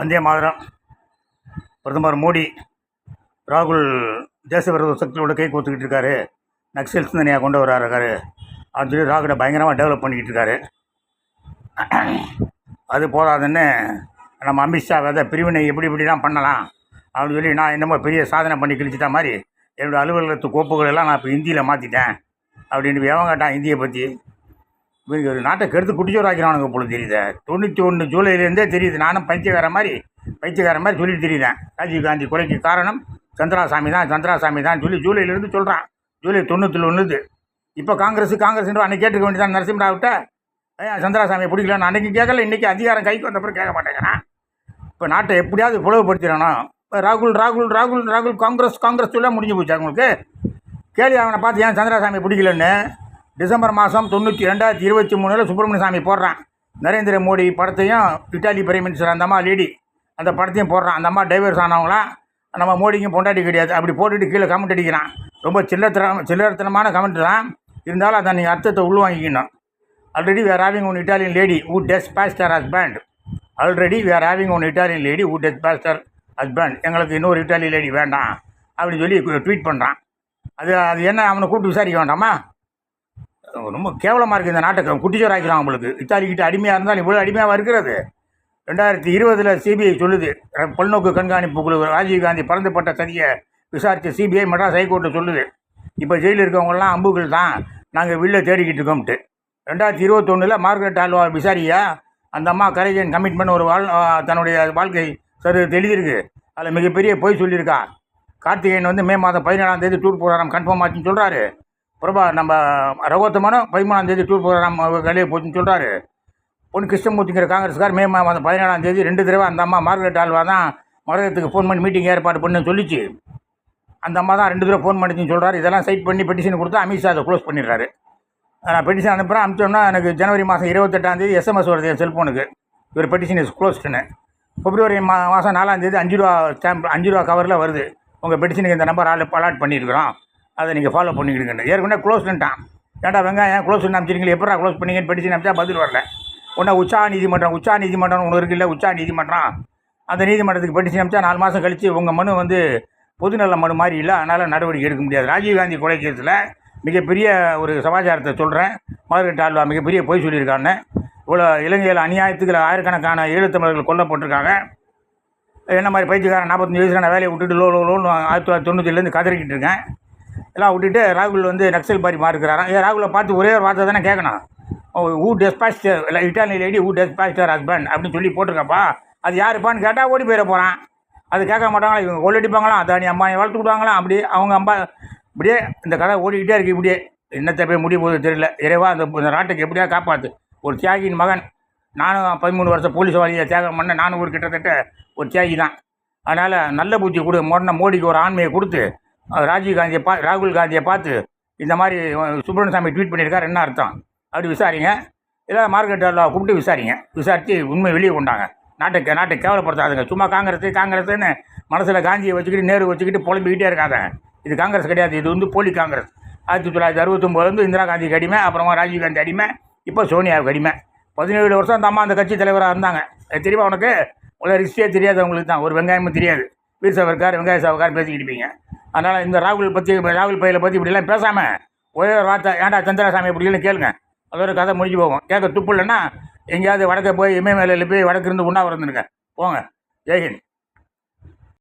வந்தே மாதிரம். பிரதமர் மோடி ராகுல் தேச விரோத சக்தியோட கை கோத்துக்கிட்டு இருக்காரு. நக்சல்ஸ் சிந்தனையாக கொண்டு வராருக்காரு அப்படின்னு சொல்லி ராகுலை பயங்கரமாக டெவலப் பண்ணிக்கிட்டு இருக்காரு. அது போதாதுன்னு நம்ம அமித்ஷா வித பிரிவினை எப்படி இப்படிலாம் பண்ணலாம் அப்படின்னு சொல்லி நான் என்னமோ பெரிய சாதனை பண்ணி கிழிச்சிட்ட மாதிரி என்னோடய அலுவலகத்து கோப்புகள் எல்லாம் நான் இப்போ ஹிந்தியில் மாற்றிட்டேன் அப்படின்னு எவன் கேட்டான் ஹிந்தியை பற்றி இவங்க ஒரு நாட்டை கெடுத்து குட்டிச்சோராக்கிறானுங்க போல தெரியுது. தொண்ணூற்றி ஒன்று ஜூலைலேருந்தே தெரியுது. நானும் பைத்தியக்கார மாதிரி பைத்தியக்கார மாதிரி சொல்லிட்டு தெரியுறேன். ராஜீவ் காந்தி கொலைக்கு காரணம் சந்திராசாமி தான் சந்திராசாமி தான் சொல்லி ஜூலையிலேருந்து சொல்கிறான் ஜூலை தொண்ணூற்றில் ஒன்றுது இப்போ காங்கிரஸ் காங்கிரஸ்ன்ற அன்னைக்கு கேட்டுக்க வேண்டியதான் நரசிம்மராவிட்ட ஏன் சந்திராசாமியை பிடிக்கலன்னு அன்னைக்கு கேட்கல இன்றைக்கி அதிகாரம் கைக்கு வந்தப்பறம் கேட்க மாட்டேங்கிறான். இப்போ நாட்டை எப்படியாவது புலவுபடுத்திடணும். இப்போ ராகுல் ராகுல் ராகுல் ராகுல் காங்கிரஸ் காங்கிரஸ் சொல்ல முடிஞ்சு போச்சு அவங்களுக்கு. கேள்வி அவனை பார்த்து ஏன் சந்திரசாமி பிடிக்கலன்னு? டிசம்பர் மாதம் தொண்ணூற்றி ரெண்டாயிரத்தி இருபத்தி மூணில் சுப்பிரமணிய சாமி போடுறான். நரேந்திர மோடி படத்தையும் இட்டாலி பிரைம் மினிஸ்டர் அந்த அம்மா லேடி அந்த படத்தையும் போடுறான். அந்த அம்மா டைவர்ஸ் ஆனவங்களாம் நம்ம மோடிக்கும் பொண்டாட்டி கிடையாது. அப்படி போட்டுட்டு கீழே கமெண்ட் அடிக்கிறான். ரொம்ப சில்லத்தனம் சில்லறத்தனமான கமெண்ட் தான். இருந்தாலும் அதை நீங்கள் அர்த்தத்தை உள்வாங்கிக்கணும். Already were having one Italian lady who does pastor husband already were having one Italian lady who does pastor husband எங்களுக்கு இன்னொரு இட்டாலியன் லேடி வேண்டாம். அப்படின்னு சொல்லி ட்வீட் பண்ணுறான் அது அது என்ன? அவனை கூப்பிட்டு விசாரிக்க வேண்டாமா? ரொம்ப கேவலமாக இருக்குது இந்த நாட்டை குட்டிச்சோர் ஆக்கிறான் அவங்களுக்கு. இத்தாலிக்கிட்ட அடிமையாக இருந்தாலும் இவ்வளோ அடிமையாக இருக்கிறது ரெண்டாயிரத்தி இருபதில் சிபிஐ சொல்லுது. பல்நோக்கு கண்காணிப்பு குழு ராஜீவ்காந்தி பறந்துபட்ட சதியை விசாரித்த சிபிஐ மெட்ராஸ் ஹைகோர்ட்டில் சொல்லுது. இப்போ ஜெயிலில் இருக்கவங்கலாம் அம்புகள் தான். நாங்கள் வெளில தேடிக்கிட்டு இருக்கோம்ட்டு. ரெண்டாயிரத்தி இருபத்தொன்னில் மார்கரெட் ஆல்வா விசாரியா அந்த அம்மா கரேஜன் கமிட்மெண்ட் ஒரு வாழ் தன்னுடைய வாழ்க்கை சரி தெளிதிருக்கு அதில் மிகப்பெரிய பொய் சொல்லியிருக்கா. கார்த்திகேயன் வந்து மே மாதம் பதினேழாம் தேதி டூர் போகிறாராம் கன்ஃபார்ம் ஆச்சுன்னு சொல்கிறாரு பிரபா நம்ம ரகோத்தமான பதிமூணாந்தேதி டூர் டூர் நம்ம வெளியே போச்சுன்னு சொல்கிறாரு பொன் கிருஷ்ணமூர்த்திங்கிற காங்கிரஸ்கார் மே மாதம் பதினேழாம் தேதி ரெண்டு தடவை அந்த அம்மா மார்கரெட் ஆல்வா தான் மரகத்துக்கு ஃபோன் பண்ணி மீட்டிங் ஏற்பாடு பண்ணுன்னு சொல்லிச்சு. அந்த அம்மா தான் ரெண்டு தடவை ஃபோன் பண்ணிச்சுன்னு சொல்கிறாரு இதெல்லாம் சைட் பண்ணி பெட்டிஷன் கொடுத்து அமித்ஷா அதை க்ளோஸ் பண்ணிடுறாரு. நான் பெட்டிஷன் அனுப்புகிறேன் அனுப்பிச்சோன்னா எனக்கு ஜனவரி மாதம் இருபத்தெட்டாம் தேதி எஸ்எம்எஸ் வருது என் செல்ஃபோனுக்கு இவர் பெட்டிஷன் இஸ் க்ளோஸ்டுன்னு பிப்ரவரி மா மாதம் நாலாம் தேதி அஞ்சு ரூபா ஸ்டாம்ப் அஞ்சு ரூபா கவரில் வருது. உங்கள் பெட்டிஷனுக்கு இந்த நம்பர் ஆல் அலாட் பண்ணியிருக்கிறோம். அதை நீங்கள் ஃபாலோ பண்ணிக்கிடுங்க. ஏற்கனவே க்ளோஸ்ன்ட்டான் ஏன்டா வெங்காயம் க்ளோஸ் அமைச்சிருங்களே எப்படா க்ளோஸ் பண்ணீங்கன்னு படிச்சு அனுப்பிச்சா பதில் வரல. உடனே உச்சா நீதிமன்றம் உச்சா நீதிமன்றம் ஒன்று இருக்குல்ல உச்சா நீதிமன்றம் அந்த நீதிமன்றத்துக்கு பெட்டிஷன் அனுப்பிச்சா நாலு மாதம் கழித்து உங்கள் மனு வந்து பொதுநல மனு மாதிரி இல்லை அதனால் நடவடிக்கை எடுக்க முடியாது. ராஜீவ்காந்தி கொலை கேஸில் மிகப்பெரிய ஒரு சமாச்சாரத்தை சொல்கிறேன் மார்கெட் ஆழ்வா மிகப்பெரிய பொய் சொல்லியிருக்கான்னு இவ்வளோ இலங்கையில் அநியாயத்துக்கு ஆயிரக்கணக்கான ஈழத்தமிழர்கள் கொல்லப்பட்டிருக்காங்க. என்ன மாதிரி பயிற்சிக்காரன் நாற்பத்தஞ்சு வயசுக்கான நான் வேலையை விட்டுட்டு லோ லோ லோன்னு ஆயிரத்தி தொள்ளாயிரத்தி தொண்ணூற்றிலேருந்து கதறிக்கிட்டு இருக்கேன். எல்லாம் விட்டுட்டு ராகுல் வந்து நக்சல் பாரி மாறுக்கிறாராம் ஏன் ராகுலை பார்த்து ஒரே ஒரு வார்த்தை தானே கேட்கணும். ஊ டெஸ்பாஸ்டர் இல்லை Italian lady who does pastor husband அப்படின்னு சொல்லி போட்டிருக்கப்பா. அது யாருப்பான்னு கேட்டால் ஓடி போயிட போகிறான் அது கேட்க மாட்டாங்களா? இவங்க கொள்ளடிப்பாங்களாம் அதானி அம்மாவை வளர்த்து விடுவாங்களாம் அப்படியே அவங்க அம்மா இப்படியே இந்த கதை ஓடிக்கிட்டே இருக்கு இப்படியே. என்னத்தை போய் முடிய போகுது தெரியல. இறைவா அந்த இந்த நாட்டுக்கு எப்படியா காப்பாற்று ஒரு தியாகியின் மகன். நானும் பதிமூணு வருஷம் போலீஸ் வாரியை தியாகம் பண்ண நானும் ஒரு கிட்டத்தட்ட ஒரு தியாகி தான் அதனால் நல்ல புத்தி கொடு. முன்ன மோடிக்கு ஒரு ஆண்மையை கொடுத்து ராஜீவ் காந்தியை பா ராகுல் காந்தியை பார்த்து இந்த மாதிரி சுப்பிரமணியசாமி ட்வீட் பண்ணியிருக்காரு என்ன அர்த்தம்? அப்படி விசாரிங்க. இல்லை மார்க்கெட் கூப்பிட்டு விசாரிங்க. விசாரித்து உண்மை வெளியே கொண்டாங்க. நாட்டை நாட்டை கேவலப்படுத்தாதுங்க. சும்மா காங்கிரஸ் காங்கிரஸ்னு மனசில் காந்தியை வச்சுக்கிட்டு நேரு வச்சுக்கிட்டு புலம்பிக்கிட்டே இருக்காத. இது காங்கிரஸ் கிடையாது. இது வந்து போலி காங்கிரஸ். ஆயிரத்தி தொள்ளாயிரத்தி அறுபத்தொம்போதுலேருந்து இந்திரா காந்திக்கு அடிமை அப்புறமா ராஜீவ் காந்தி அடிமை இப்போ சோனியாவுக்கு அடிமை. பதினேழு வருஷம் அந்த அம்மா அந்த கட்சி தலைவராக இருந்தாங்க. அது தெரியுமா உனக்கு? உள்ள ரிஸ்டே தெரியாது அவங்களுக்கு தான். ஒரு வெங்காயமும் தெரியாது. வீர் சவர்கார் வெங்காய சவர்கார் பேசிக்கிட்டு இருப்பீங்க. அதனால் இந்த ராகுல் பற்றி ராகுல் பையில பற்றி இப்படிலாம் பேசாமல் ஒரே ஒரு வார்த்தை ஏன்டா சந்திரசாமி இப்படின்னு கேளுங்க. அதோட கதை முடிஞ்சு போவோம் கேட்க துப்பு இல்லைன்னா எங்கேயாவது வடக்க போய் இமயமலையில் போய் வடக்கு இருந்து உண்ணா வந்துருங்க போங்க. ஜெய்ஹிந்த்